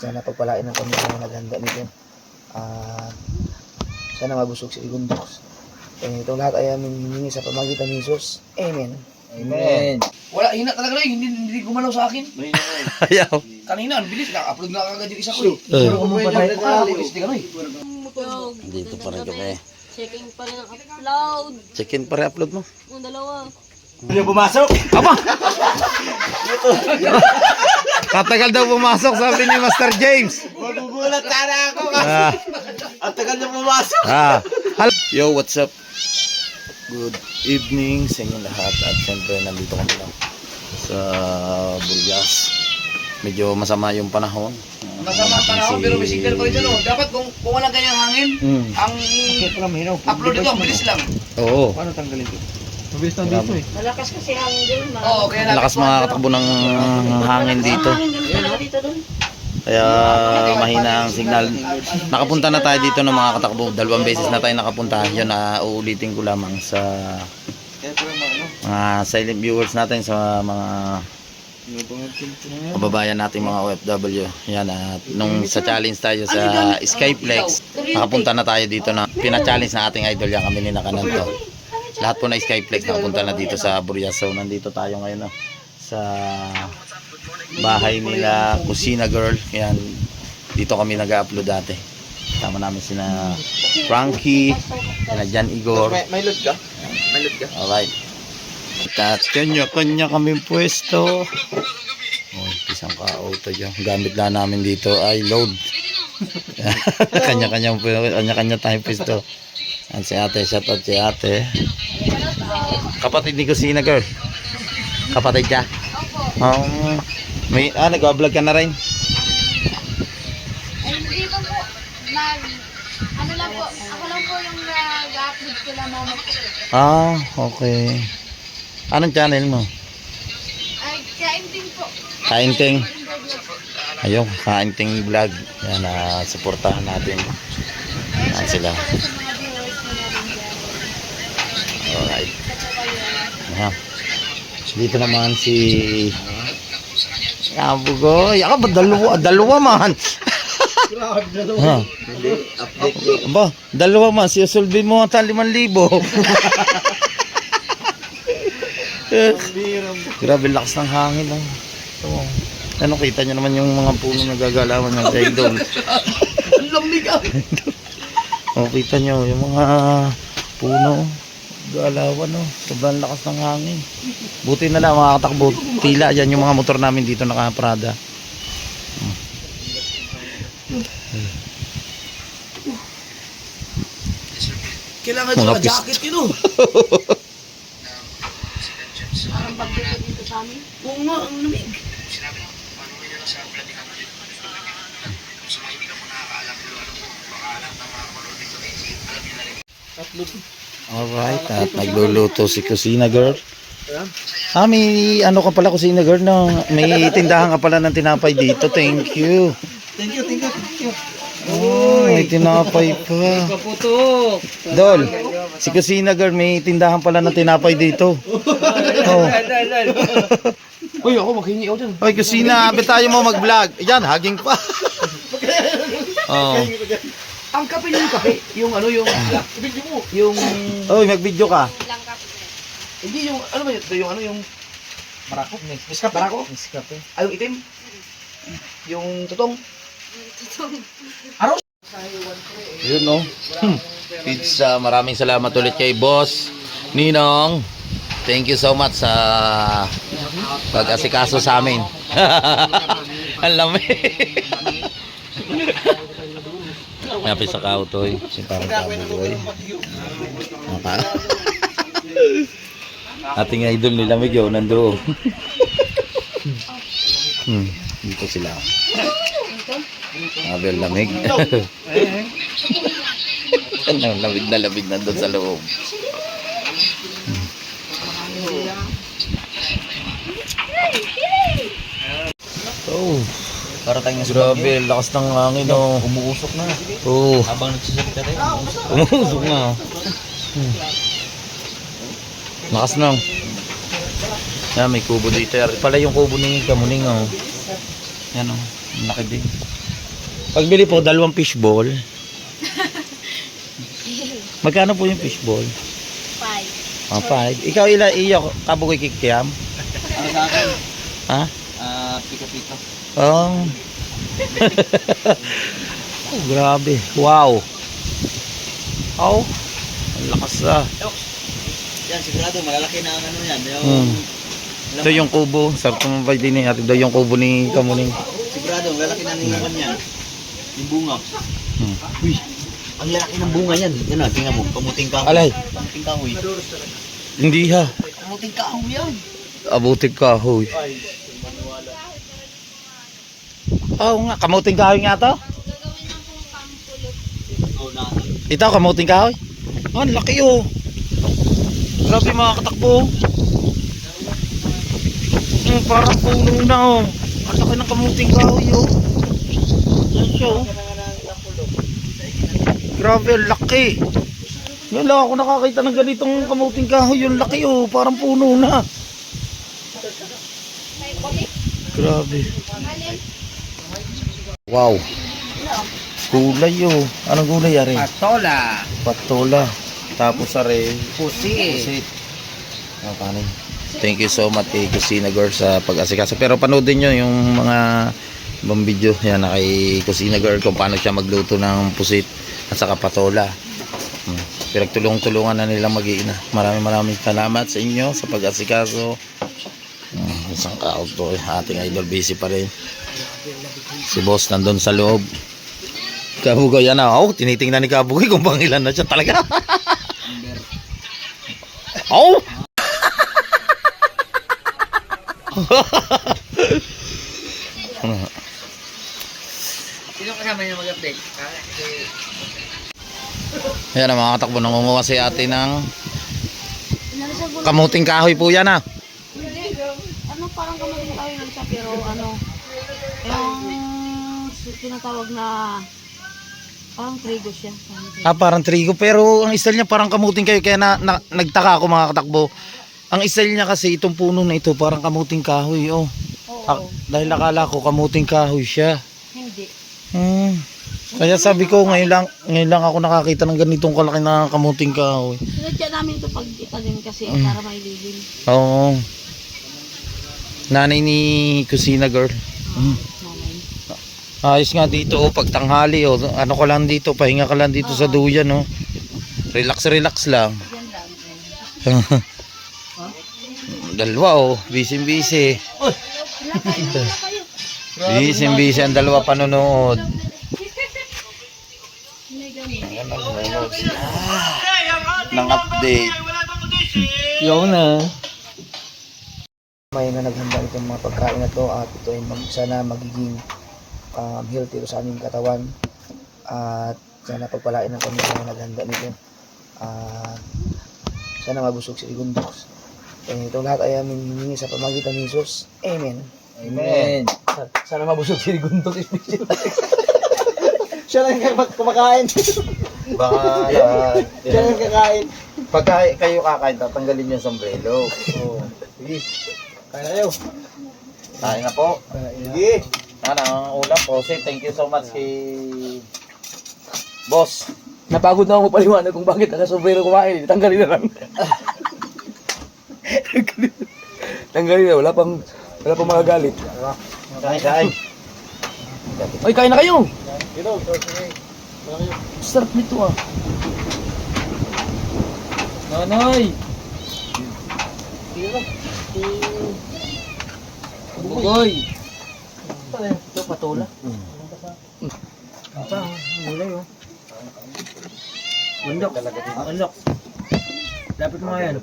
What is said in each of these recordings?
Sana pagpalain ng kami na naghanda nito. At sana mabusog si Igundox. Eh, itong lahat ay aming hiningi sa pamagitan ni Jesus. Amen. Amen. Wala, hina talaga na hindi, hindi gumalaw sa akin. Ayaw. Kanina, ang bilis, naka-upload na kagad yung isa ko eh. Pero kung pa tayo, nakakapulis, di ka no eh. Dito pa rin kami. Checking pa rin ang upload. Check-in pa rin upload mo. Yung dalawa. Aba! Katagal daw pumasok, sabi ni Master James. Magugulat sana ako kasi Ah, ang tagal na pumasok. ah. Yo, what's up? Good evening sa inyo lahat at siyempre nandito kami lang sa Bulgas. Medyo masama yung panahon. Masama ang panahon, pero may signal pa rin dyan, oh. Dapat kung, kung walang ganyang hangin, Mm. ang upload nito, ang bilis lang. Oo. Paano tanggalin ito? Mabilis na dito eh. Malakas kasi hangin doon. Oo, kaya Lakas mga katakbo ng hangin dito. Hangin doon talaga dito doon. Kaya mahina ang signal. Nakapunta na tayo dito ng mga katakbo. Dalawang beses na tayo nakapunta. Yun na uulitin ko lamang sa ano? mga silent viewers natin sa mga kababayan natin mga OFW. Yan at nung sa challenge tayo sa Skyflex, nakapunta na tayo dito na pina-challenge na ating idol yan kami ni Nakananto. Lahat po na Skyflex nakapunta na dito sa Burias. So nandito tayo ngayon no, sa bahay nila Kusina Girl. Yan dito kami nag-upload dati. Tama namin sina Frankie, sina Jan Igor. May, may load ka? May load ka? Alright. At kanya-kanya kami pwesto. Oh, isang ka-auto dyan. Gamit lang namin dito ay load. kanya-kanya kanya-kanya tayong pwesto. At si ate, shout out si ate. Kapatid ni Kusina girl. Kapatid ka? Oh, may, ah, nag-vlog ka na rin? Ay, hindi pa po. Nag, ano lang po, ako lang po yung nag-upload ko lang mama po. Ah, okay. Anong channel mo? Ay, kain din po. Kainting. Ayun, Kainting vlog. Yan, na suportahan natin. Yan sila. Para sa mga viewers mo namin dyan. Alright. Isa po kayo. Ayan. Dito naman si Kabugoy. Ako ba dalawa? Dalawa man. ha? Aba, dalawa man. Siyasulbi mo ang 5,000. Grabe lakas ng hangin. Oh. Oh. Ano, kita nyo naman yung mga puno na gagalawan ng idol. Ang lamig ah. Oh, kita nyo yung mga puno. Galawan no. Sobrang lakas ng hangin. Buti na lang mga katakbo. Tila yan yung mga motor namin dito nakaparada. Kailangan Mga mga jacket yun oh. Parang pagdito dito sa amin. Oo nga, ang lamig. Alright, at nagluluto si Kusina Girl. Ah, may ano ka pala Kusina Girl, no? May tindahan ka pala ng tinapay dito. Thank you. Thank you, thank you, thank you. Oh, may tinapay pa. Kaputok! Dol, si Kusina Girl, may tindahan pala ng tinapay dito. Oh. Uy, ako maghingi ako dyan. Hoy, Kusina, abit tayo mo mag-vlog. Yan, haging pa. Oh. Ang kape niyo yung kape, yung ano yung, video mo, yung, Hoy, mag-video ka. Ilang cup na. hindi yung, ano ba yun, yung ano yung, marako, miskape, marako, Miskape. ay yung itim, yung tutong, Yun, no? Hmm. Pizza, maraming salamat ulit kay Boss Ninong. Thank you so much sa pag-asikaso sa amin. Ang lamig. Happy sa kautoy. Si parang kabugoy. Maka. Ating idol ni Lamig yun, nandoon. hmm, dito sila. Abel lamig. ano, lamig na lamig nandun sa loob. Oh, Para tayong grabe, lakas ng hangin oh. Umuusok na. Oh, Habang nagsasalita tayo. umusok na. Hmm. Lakas na. Yan, may kubo dito. Yan pala yung kubo ni Kamuning oh. Yan oh, ang laki din. Pagbili po, dalawang fishball. Magkano po yung fishball? Five. Ah, five. Ikaw ila iyo kabugoy kikiam? Ano sa akin? Ha? Ah, pika-pika. Oh. oh, grabe. Wow. Oh. Ang lakas ah. Yan, sigurado, malalaki na ang ano yan. Yung, Hmm. Ito yung kubo. Sarap tumabay din ni ate. Ito yung kubo ni Kamuning. Sigurado, malalaki na ang laman yan. Yung bunga. Hmm. Uy, ang lalaki ng bunga yan. Yan na, tingnan mo, kamuting kahoy. Alay. Kamuting kahoy. Hindi ha. Kamuting kahoy yan. Abutig kahoy. Oo nga, kamuting kahoy nga to. Ito, kamuting kahoy. Ah, ang laki oh. Grabe mga katakbo. Hmm, parang puno na oh. Ang laki ng kamuting kahoy oh. Yan siya oh. Grabe, laki. Ngayon lang ako nakakita ng ganitong kamuting kahoy. Yung laki oh, parang puno na. Grabe. Wow. Gulay oh. Anong gulay ari? Patola. Patola. Tapos are Pusi. pusit. Oh, kanin. Thank you so much kay Kusina Girl sa pag-asikaso. Pero panoodin nyo yung mga ibang video yan na kay Kusina Girl kung paano siya magluto ng pusit at saka patola. Hmm. Pinagtulong-tulungan na nila mag-iina. Maraming maraming salamat sa inyo sa pag-asikaso. Isang kao to. Ating idol busy pa rin. Si boss nandun sa loob. Kabugoy yan. Oh, tinitingnan ni Kabugoy kung pangilan na siya talaga. oh! Sino kasama niya mag-update? Ayan ang mga katakbo nangunguha si ate ng kamuting kahoy po yan ah. Hindi, ano parang kamating tayo ng siya pero ano, yung tinatawag na parang trigo siya. Parang trigo. Ah, parang trigo pero ang style niya parang kamuting kahoy kaya na, na- nagtaka ako mga katakbo. Ang style niya kasi itong puno na ito parang kamuting kahoy oh. Oo, Ah, dahil akala ko kamuting kahoy siya. hindi. Hmm. Kaya sabi ko ngayon lang ngayon lang ako nakakita ng ganitong kalaki na kamuting kahoy. Sinadya namin ito pag itanim kasi Mm. para may lilim. Oo. Nanay ni Kusina Girl. Hmm. Ayos nga dito oh, pag tanghali oh. Ano ka lang dito, pahinga ka lang dito sa duyan oh. Relax relax lang. Dalawa oh, busy busy. busy busy ang dalawa panonood. Nanonood sila. Ng update. Yung na. May na naghanda itong mga pagkain na to at ito ay mag, sana magiging um, healthy sa aming katawan. At sana pagpalain ng kami na naghanda nito. At sana mabusog si Igundox eh, itong lahat ay aming hiningi sa pamagitan ni Jesus. Amen. Amen. Sa- sana mabusog si Igundox especially siya lang yung kumakain. Baka siya lang kakain. Pagka kayo kakain, tatanggalin yung sombrero. oh. sige. Kain na kayo. Kain na po. sige Ano, ang ulam po. Say thank you so much kay Boss. Napagod na ako paliwanag kung bakit naka-sombrero kumain. Tanggalin na lang. Tanggalin na. Wala pang, wala pang magagalit. Kain, kain. Ay, kain na kayo! Sarap nito ah. Nanay! Bugoy! Ito, patola. Ito, mulay oh. Bundok. Bundok. Lapit mo nga yan.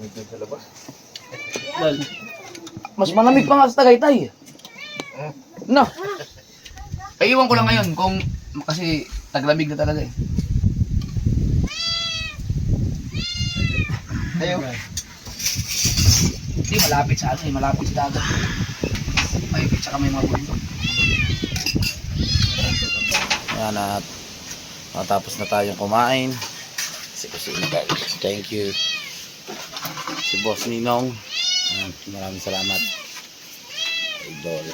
Lal. Mas malamig pa nga sa Tagaytay. Na. Ay, iwan ko lang ngayon kung kasi taglamig na talaga eh. Tayo. Hindi, malapit sa ano eh, malapit sa dagat. May tsaka may mga buhay. Ayan at matapos na tayong kumain. Si Kusina guys. Thank you. Si Boss Ninong. Ayan, maraming salamat. Idol.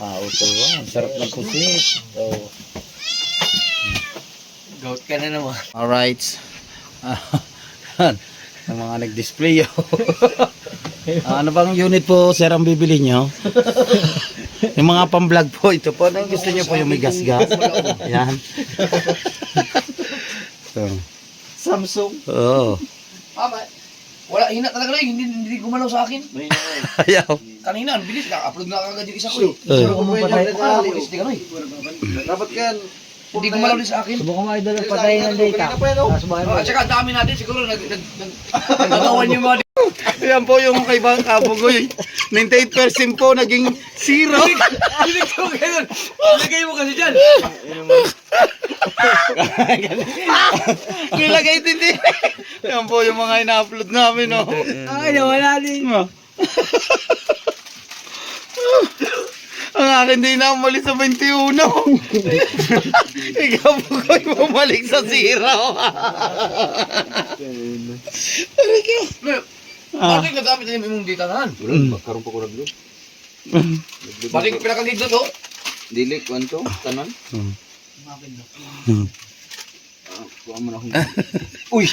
Ah, ito? Ang sarap ng pusit. So, Goat ka na naman. alright. Ah, ang mga nag-display oh. Ah, ano bang unit po, sir, ang bibili nyo? yung mga pang-vlog po, ito po. Anong gusto nyo po yung may gas-gas? Yan. so, Samsung. oh. Mama, wala, hina talaga lang. Hindi, hindi gumalaw sa akin. Ayaw. Kanina, ang bilis. Naka-upload na agad yung isa ko eh. Eh. Subukan mo patay. Ah, bilis din ano eh. Dapat kan. Hindi gumalaw din sa akin. Subukan mo idol ang patay ng data. Tapos bakit Oh, at saka dami natin siguro nag nag nag yung mga Yan po yung kay Bang Kabugoy. 98% po naging zero. Hindi ko ganun. Ilagay mo kasi dyan. Nilagay din din. Yan po yung mga ina-upload namin, no. Ay, nawala din. Ang akin din na umalis sa 21. Ikaw po ko'y bumalik sa zero. Bakit nagamit na yung imong data nahan? Karon pa ko naglo. Bakit pinakagig na to? Dili ko anto tanan. Hmm. Ah, Kuha mo na akong Uy!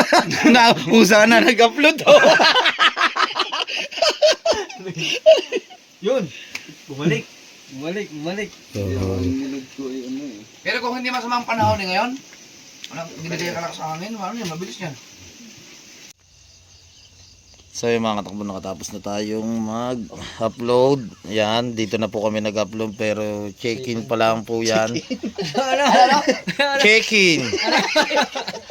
na, usa na nag-upload oh. Yun. Bumalik. Bumalik, bumalik. nilog ko ay ano eh. Pero kung hindi masamang panahon ni ngayon, walang binigay ka lang sa hangin, ano yan, mabilis yan. So yung mga katakbo nakatapos na tayong mag-upload. Yan, dito na po kami nag-upload pero check-in pa lang po yan. check-in!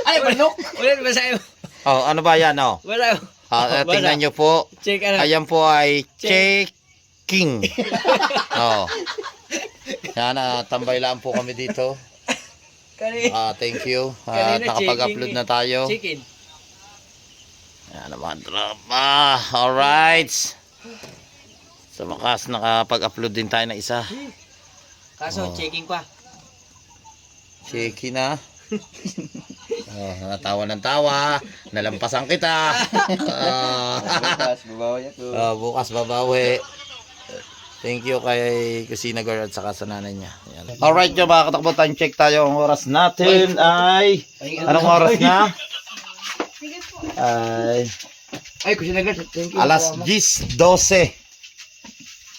Ay, manok! Ulit ba sa'yo? Oh, ano ba yan oh? Wala. Ah, tingnan nyo po. Check ano. Ayan po ay checking. oh. Yan, ah, tambay lang po kami dito. Ah, thank you. Ah, nakapag-upload na tayo. Chicken. Yan naman, drama. Alright. Sa wakas, nakapag-upload din tayo na isa. Kaso Oh. checking pa. Checky na. oh, natawa ng tawa. Nalampasan kita. Ah, Bukas babawi ako. ah, bukas babawi. Thank you kay Kusina Girl at saka sa nanay niya. Yan. Alright, yung mga katakbo, time check tayo. Ang oras natin ay... Anong oras na? Ay... Ay, kasi nag thank you. alas 10.12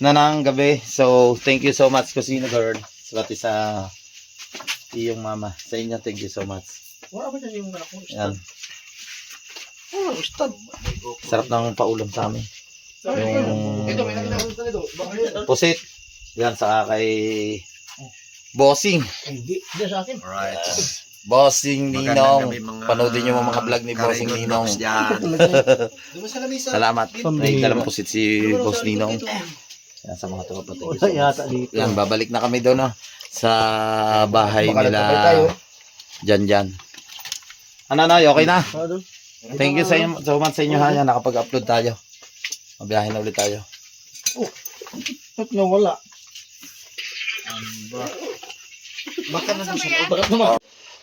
na ng gabi. So, thank you so much, Kusina Girl. Pati sa iyong mama. Sa inyo, thank you so much. Wala ba dyan yung mo? Yan. Wala, ustad. Sarap ng paulam sa amin. Yung pusit. Yan, saka kay Bossing. Hindi, hindi sa akin. Alright. Bossing Ninong. Panoodin nyo mga vlog ni Bossing Ninong. Salamat. May dalang pusit si Boss Ninong. Yan, sa mga tropa. So much. dito. Yan, babalik na kami doon, no? Sa bahay Baka nila. Jan Jan. Ano na, okay na? Thank you sa inyo, so much sa inyo ha. Yan, nakapag-upload tayo. Mabiyahe na ulit tayo. Ba't nawala?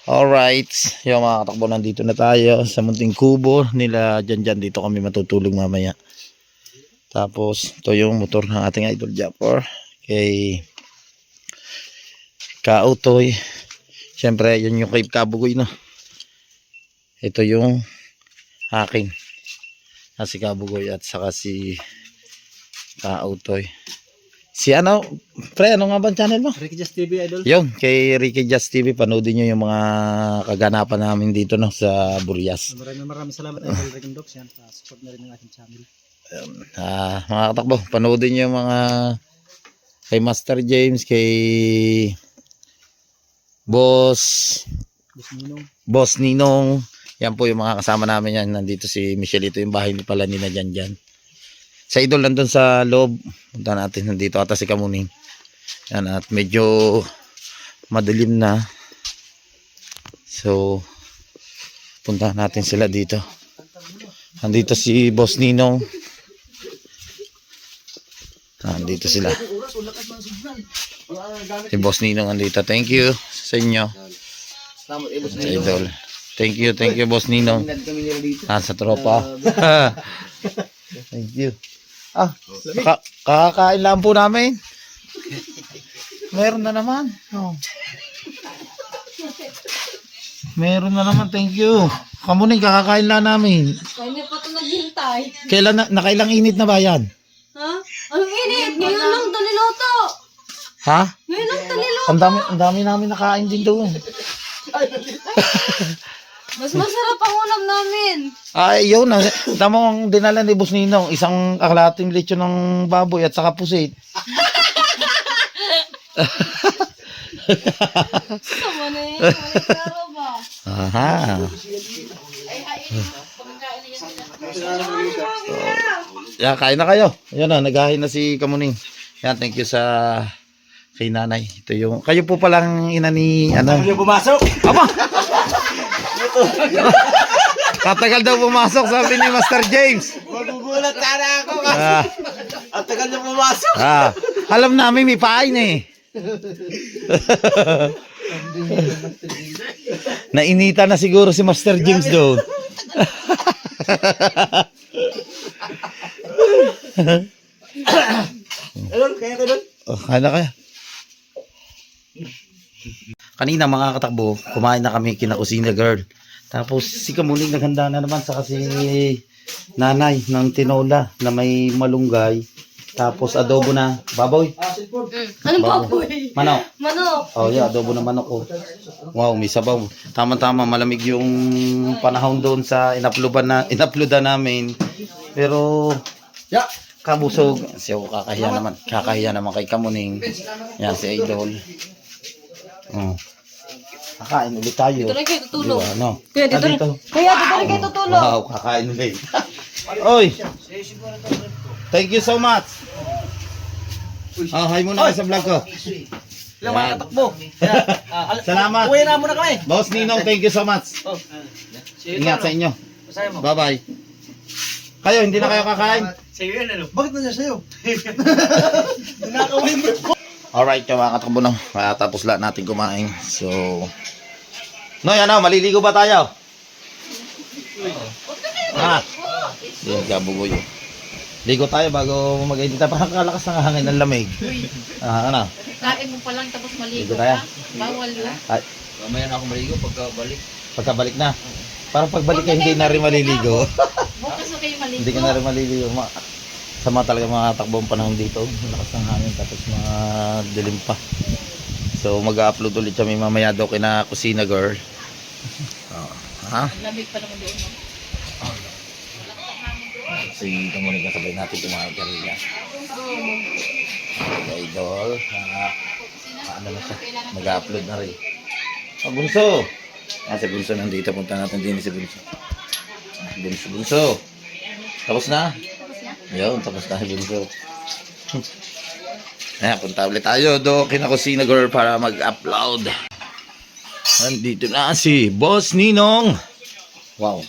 Alright, yung mga katakbo nandito na tayo sa munting kubo nila dyan dyan dito kami matutulog mamaya. Tapos ito yung motor ng ating idol Japor kay Kautoy. Siyempre yun yung kay Kabugoy no. Ito yung akin. Ah, si Kabugoy at saka si Kautoy. Si ano, pre, ano nga ba ang channel mo? Ricky Just TV idol. Yun, kay Ricky Just TV, panoodin nyo yung mga kaganapan namin dito no, sa Burias. Maraming maraming salamat idol Ricky Dogs yan. Pa-support na rin ng ating channel. Ah, mga katakbo, panoodin nyo yung mga kay Master James, kay Boss, nyo nung. Boss Ninong. Yan po yung mga kasama namin yan. Nandito si Michelle, ito yung bahay ni pala ni na dyan dyan. Sa idol nandun sa loob. Punta natin nandito ata si Kamuning. Yan at medyo madilim na. So, punta natin sila dito. Nandito si Boss Ninong. Nandito sila. Si Boss Ninong nandito. Thank you sa inyo. Sa idol. Thank you, thank you Boss Ninong. Dito. Ah, tropa. thank you. Ah, ka kakakain lang po namin. Meron na naman. Oh. Meron na naman, thank you. Kamuning, kakakain lang namin. Kaya pa ito naghintay. Kailan na, nakailang init na ba yan? Ha? Ang init! Ngayon lang ito niloto! Ha? Ngayon lang ito niloto! Ang dami, ang dami namin nakain din doon. Mas masarap ang ulam namin! Ay, yun na. Tama ang dinala ni Boss Ninong. Isang aklating lechon ng baboy at saka pusit. Tama na yun. Klaro ba? Aha. Yeah, kain na kayo. Yan na, naghahin na si Kamuning. Yan, thank you sa kay nanay. Ito yung, kayo po palang ina ni, ano? Kayo pumasok? Aba! Katagal daw pumasok, sabi ni Master James. Magugulat sana ako kasi Ah, ang tagal na pumasok. ah, alam namin may pain eh. Nainita na siguro si Master James doon. Ayun, kaya ka doon. Oh, kaya na kaya. Kanina mga katakbo, kumain na kami kina Kusina Girl. Tapos si Kamuning naghanda na naman sa kasi nanay ng tinola na may malunggay. Tapos adobo na baboy. Anong baboy? Manok. Manok! Oh yeah, adobo na manok. Oh. Wow, may sabaw. Tama-tama, malamig yung panahon doon sa inapluban na inaploadan namin. Pero Yeah. kabusog. Siya kakahiya naman. Kakahiya naman kay Kamuning. Yan si Idol. Oh. Kakain ulit tayo. Dito rin kayo tutulog. Diba, ano? Kuya, dito Ah, rin. Kuya, dito rin kayo tutulog. Wow, kakain ulit. Oy! Thank you so much. Oh, hi muna kayo sa vlog ko. Ilang mga Yan. katakbo. Salamat. Uwi na muna kami. Boss Ninong, thank you so much. Ingat sa inyo. Bye-bye. Kayo, hindi na kayo kakain? Sa'yo yan ano? Bakit na sa'yo? Nakawin mo. Alright, mga katakbo na. Matapos lahat natin kumain. So, Noy, ano, maliligo ba tayo? Ha? Yan, gabugoy. Ligo tayo bago mag-edit tayo. Parang kalakas ng hangin ng lamig. Ah, ano? Kain mo pa lang tapos Ligo maligo tayo. ka. Bawal yun. Ay, Mamaya na ako maligo pagkabalik. pagkabalik na. Parang pagbalik ka, hindi na rin maliligo. Bukas na kayo maligo. hindi ka na rin maliligo. Ma sama talaga mga takbo ang panahon dito. Lakas ng hangin tapos mga dilim pa. So mag-upload ulit kami mamaya daw kina Kusina Girl. Oh, ha? Lamig pa naman doon. no? Si Kamuning kasabay natin kumain karila. Si Idol. ah, ano na siya? Mag-upload na rin. Oh, Bunso! Ah, si Bunso nandito. Punta natin din si Bunso. Bunso, Bunso. Tapos na? Yun, tapos na si Bunso. Ayan, punta ulit tayo do kina Kusina Girl para mag-upload. Nandito na si Boss Ninong. Wow.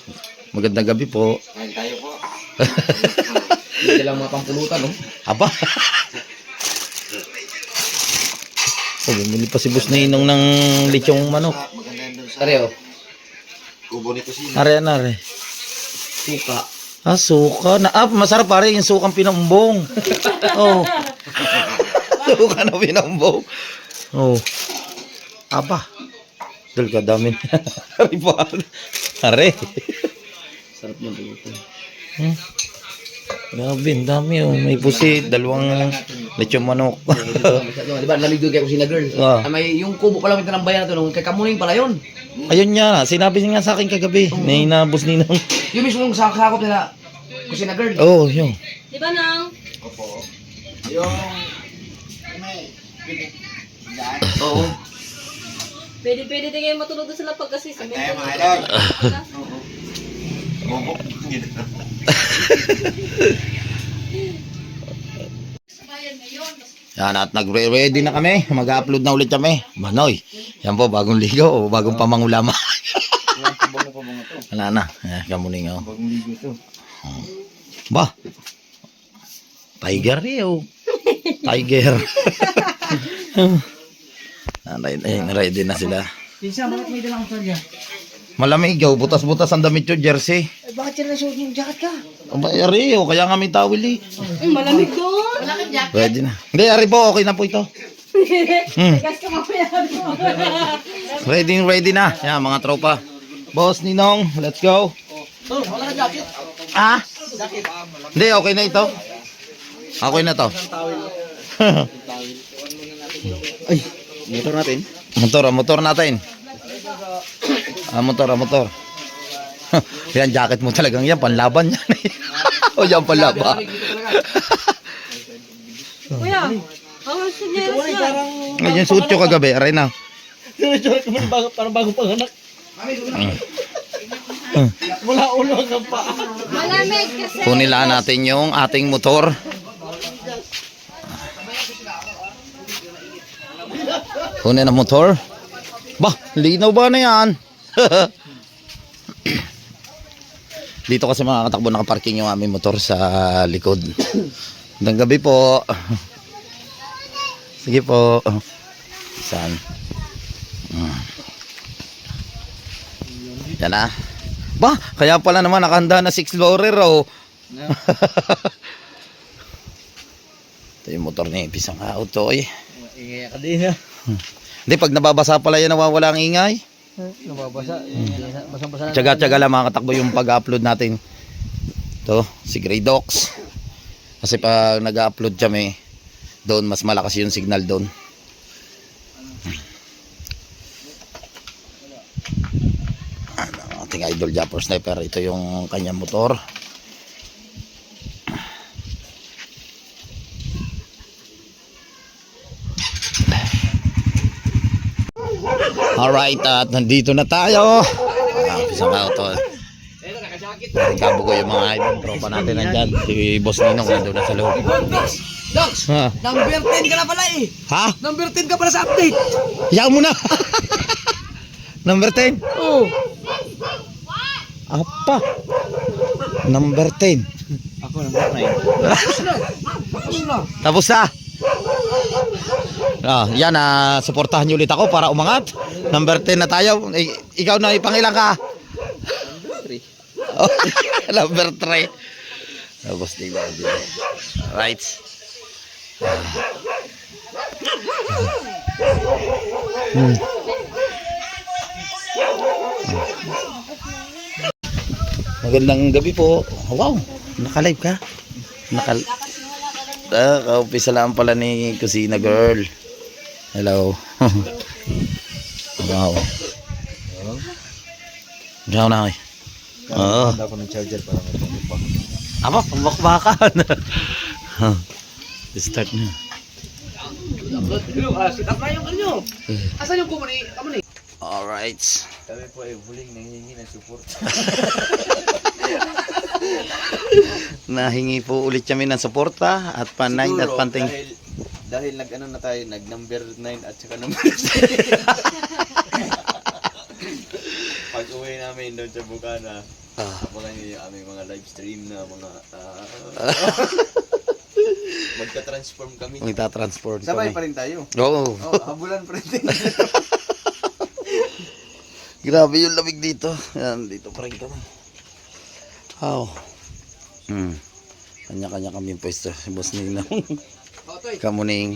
Magandang gabi po. Kain tayo po. Hindi lang mga pampulutan, no? Aba. oh, bumili pa si Boss Ninong ng lechong manok. Maganda yan doon sa Kareo. kubo ni Kusina. Are, are. Suka. Ah, suka. Na, ah, masarap pare yung sukang pinumbong. oh. suka na pinumbong. Oh. Aba. Dal ka dami. Pa. Are. Sarap ng luto. Hmm. Grabe, dami oh. May pusit, dalawang lechong manok. Di ba, lamig doon kay Kusina Girl. Ah. Ah, may, yung kubo pa lang ito ng bayan na to, nung kay Kamuning pala yun. Ayun nga, sinabi niya sa akin kagabi. May nabos ninong. Yung mismo yung sakop nila, Kusina Girl. Oh, yun. Di ba nang? Oo. Pwede, pwede din kayo matulog doon sila pag kasi sa Tayo mga idol. Yan at nagre-ready na kami. Mag-upload na ulit kami. Manoy. Yan po, bagong ligo o bagong pamangulama. Wala na. Eh, kamuning oh. Bagong ligo to. Ba? Tiger eh oh. Tiger. Nanay, eh, ready na sila. Pinsa, bakit may dalang sarya? Malamig oh. Butas-butas ang damit yung jersey. Eh, bakit yan nasuot yung jacket ka? Aba, ari, o kaya nga may towel eh. Malamig doon. Pwede na. Hindi, ari po, okay na po ito. Mamaya. Ready, ready na. Yan, mga tropa. Boss Ninong, let's go. Oh, wala ka jacket. Ah? Hindi, okay na ito. Okay na to. Ay, motor natin. motor, ah, motor natin. Ah, motor, ah, motor. yan, jacket mo talagang yan, panlaban yan. o yan, panlaban. Kuya, ang sinyeros yan. Ngayon, suot ko kagabi, aray na. Parang bago, parang bago panganak. Wala ulo hanggang paa. Malamig kasi. Kunila natin yung ating motor. Kunin ang motor. Bah, linaw ba na yan? Dito kasi mga katakbo nakaparking yung aming motor sa likod. Hanggang gabi po. Sige po. Saan? Hmm. Yan na. Ba, kaya pala naman nakahanda na si Explorer oh. Ito yung motor ni Pisang Auto eh. Ingay ka din ha. Hindi, pag nababasa pala yan, nawawala ang ingay. Nababasa. Basang-basa na. Tsaga-tsaga lang mga katakbo yung pag-upload natin. Ito, si Grey Docs. Kasi pag nag-upload kami, doon mas malakas yung signal doon. Ating idol Japper Sniper, ito yung kanyang motor. Alright, at nandito na tayo. Ah, isang auto. Nagkabo ko yung mga ibang tropa natin nandyan. Si Boss Ninong nandun na sa loob. Docs, Ha? number 10 ka na pala eh. Ha? Number 10 ka pala sa update. Iyak mo na! Number 10. Oo. Apa? Number 10. Ako number 9. Tapos na. Tapos na. Ah, yan ah, suportahan niyo ulit ako para umangat. Number 10 na tayo. I- ikaw na ipangilang ka. Oh, number 3. Tapos tingnan dito. Right. Hmm. Magandang gabi po. Wow, naka-live ka? Naka Ah, kaumpisa lang pala ni Kusina Girl. Hello. wow. Diyan na ako. Oo. ako ng charger para may pangbupak. Aba, pambakbakan. Start na. Ano. Asan yung kumuni? Kamuni. Alright. Kami po ay huling nanghihingi ng support. Nahingi po ulit kami ng suporta at pan-9 at panting. dahil, dahil nag-ano na tayo, nag number 9 at saka number 10. Pag uwi namin doon sa Bukana, Ah. abangan nyo yung aming mga live stream na mga ah, magka-transform kami. Magta-transport Sabay kami. pa rin tayo. Oo. Oh, habulan pa rin tayo. Grabe yung lamig dito. Yan, dito pa rin kami. Wow. Hmm. Kanya-kanya kami yung pwesto. Si Boss Ninong. Kamuning.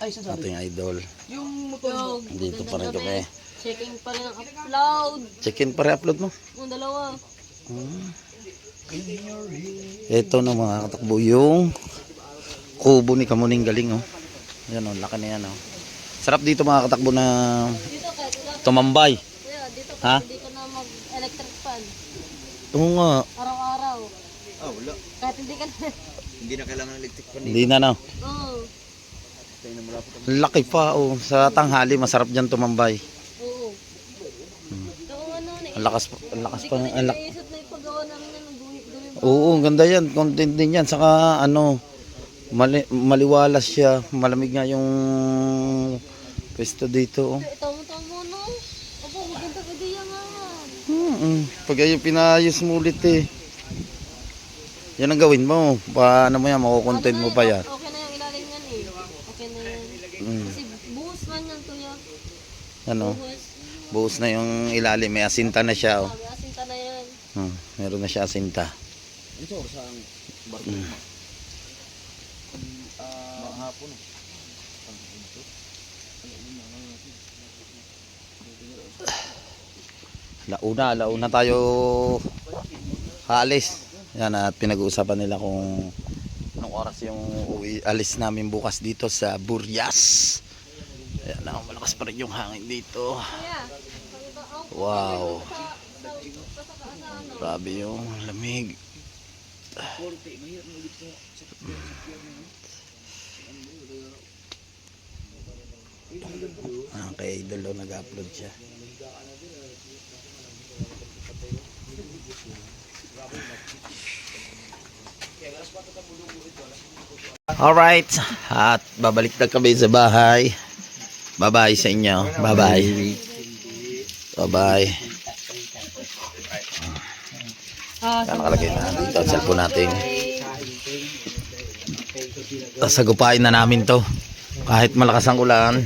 Ay, saan sabi? Ating idol. Yung motor mo. Dito pa rin kami. Checking pa rin ang upload. Check-in pa upload mo. Yung dalawa. Ito na mga katakbo yung kubo ni Kamuning galing oh. Yan oh, laki na yan oh. Sarap dito mga katakbo na tumambay. Kuya, dito Ha? hindi ka na mag-electric fan. Oo nga. Araw-araw. Ah, wala. Kahit hindi ka na. Hindi na kailangan ng electric pan Hindi na no. Oo. Tayo na ang Laki pa oh. Sa tanghali masarap diyan tumambay. Oo. Ano, Ang lakas pa, ang lakas Hindi pa, ang lak- naisip na ipagawa namin yan ng guhit-guhit. Oo, ang ganda yan. Content din yan. Saka ano, mali, maliwalas siya. Malamig nga yung pwesto dito. Oh. Tama-tama no. Opo, magandang ideya nga yan. Hmm, pag ayun pinayos mo ulit eh. Yan ang gawin mo. Paano mo yan, makukontent mo pa yan. Okay na yung ilalim yan eh. Okay na yan. Mm. Kasi buhos man yan tuya. Ano, Buhos. buhos na yung ilalim. May asinta na siya. Oh. Sabi, asinta na yan. Hmm, meron na siya asinta. Ito, sa barko. Mm. Ah, hapon. Launa, launa tayo haalis. Yan at pinag-uusapan nila kung anong oras yung uwi, alis namin bukas dito sa Burias. Ayan na, malakas pa rin yung hangin dito. Wow. Grabe yung lamig. Ah, kay Idol daw nag-upload siya. Alright, at babalik na kami sa bahay. Bye-bye sa inyo. Bye-bye. Bye-bye. Ah, Yan nakalagay na dito ang cellphone natin. Sagupain na namin to. Kahit malakas ang ulan.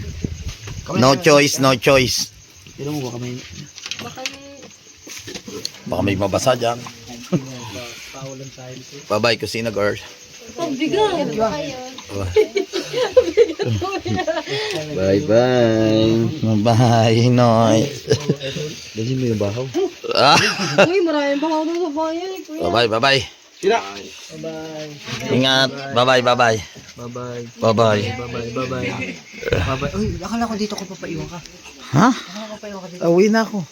No choice, no choice. Tino mo ba kami? Baka may mabasa dyan. Bye-bye, Kusina Girl. ang bigat. Bye-bye. Bye-bye, Noy. Dali mo yung bahaw. Ah, Uy, maraming bakaw doon sa bayan. bye-bye, bye-bye. Bye-bye. Ingat. Bye-bye, bye-bye. Bye-bye. Bye-bye. Bye-bye. Bye-bye. Uy, akala ko dito ko papaiwan ka. Ha? Akala ko papaiwan ka dito. Uwi na ako.